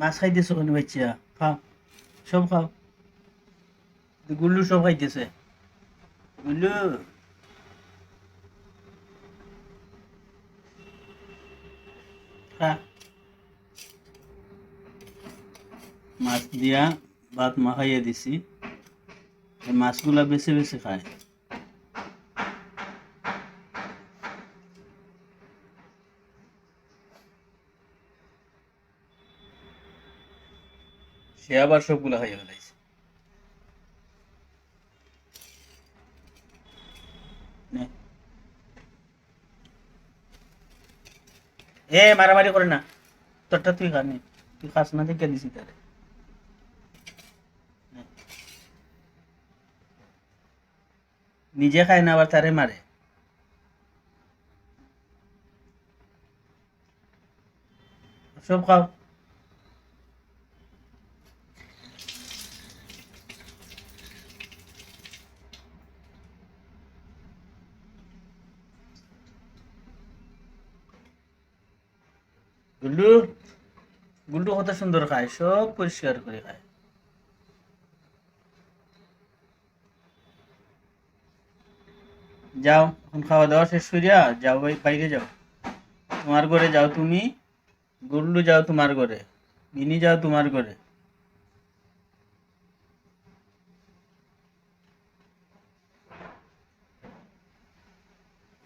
মাছ খাইতেছো কোনো বাচ্চা। খাও সব খাও গুল্লু সব খাইতেছে। গুল্লু। মাছ দিয়া ভাত মাখাইয়া দিছি। মাছগুলা বেছে বেছে খায়। সে আবার সবগুলা খাইয়া ফেলাইছে। এ, মারামারি করে না। তোরটা তুই খানি তুই খাস না, দেখে দিছি তারে। নিজে খায় না, আবার তারে মারে। সব খাও। গুল্লু গুল্লু কত সুন্দর খায়, সব পরিষ্কার করে খায়। যাও, এখন খাওয়া দাওয়া শেষ করিয়া যাও বাই- বাইরে যাও। তোমার ঘরে যাও তুমি, গুল্লু যাও তোমার ঘরে, মিনি যাও তোমার ঘরে।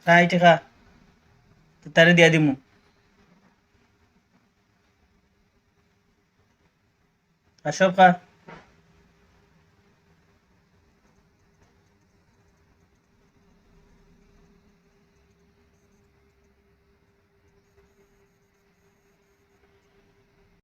খা এইটা খা। তো তারে দিয়া দিমু। Pasok ka.